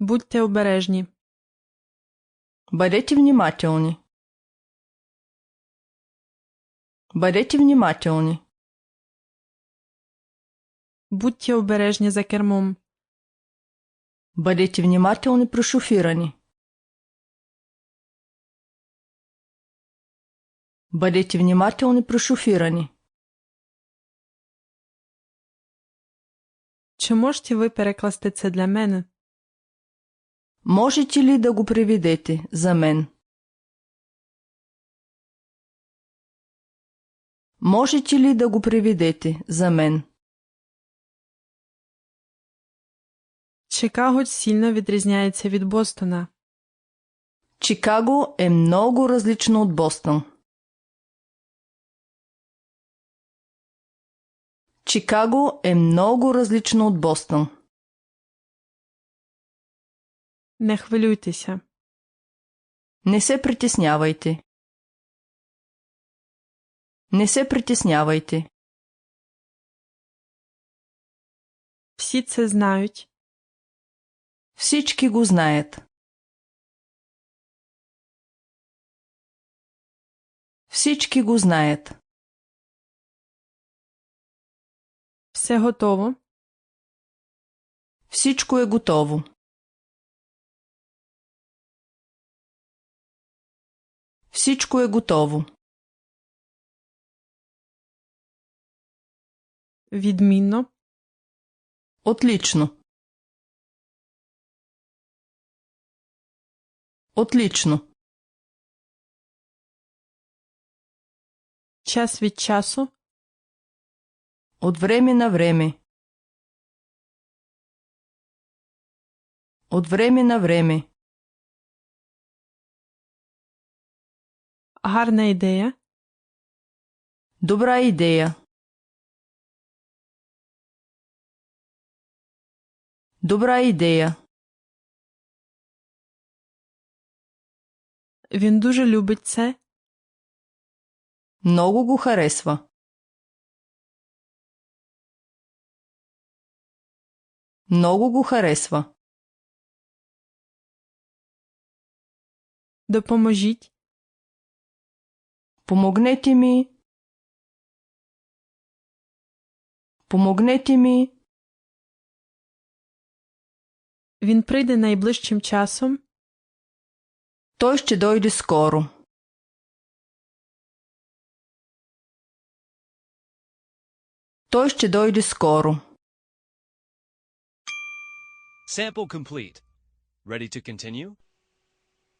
Будьте обережні. Бъдете внимателни. Бъдете внимателни. Будьте обережні за кермом. Бъдете внимателни при шофиране. Бъдете внимателни при шофиране. Чи можете ви перекласти це для мене? Можете ли да го преведете за мен? Можете ли да го преведете за мен? Чикаго сильно відрізняється від Бостона. Чикаго е много различно от Бостон. Чикаго е много различно от Бостон. Не хвилюйтеся. Не се притеснявайте. Не се притеснявайте. Всі це знають. Всички го знаят. Всички го знаят. Все готово. Всичко е готово. Всичко е готово. Відмінно. Отлично. Отлично. Час від часу. От време на време. От време на време. Гарна ідея. Добра ідея. Добра ідея. Він дуже любить це. Много го харесва. Много го харесва. Допоможіть. Помогнете ми. Помогнете ми. Він прийде найближчим часом. Той ще дойде скоро. Той ще дойде скоро. Sample complete. Ready to continue?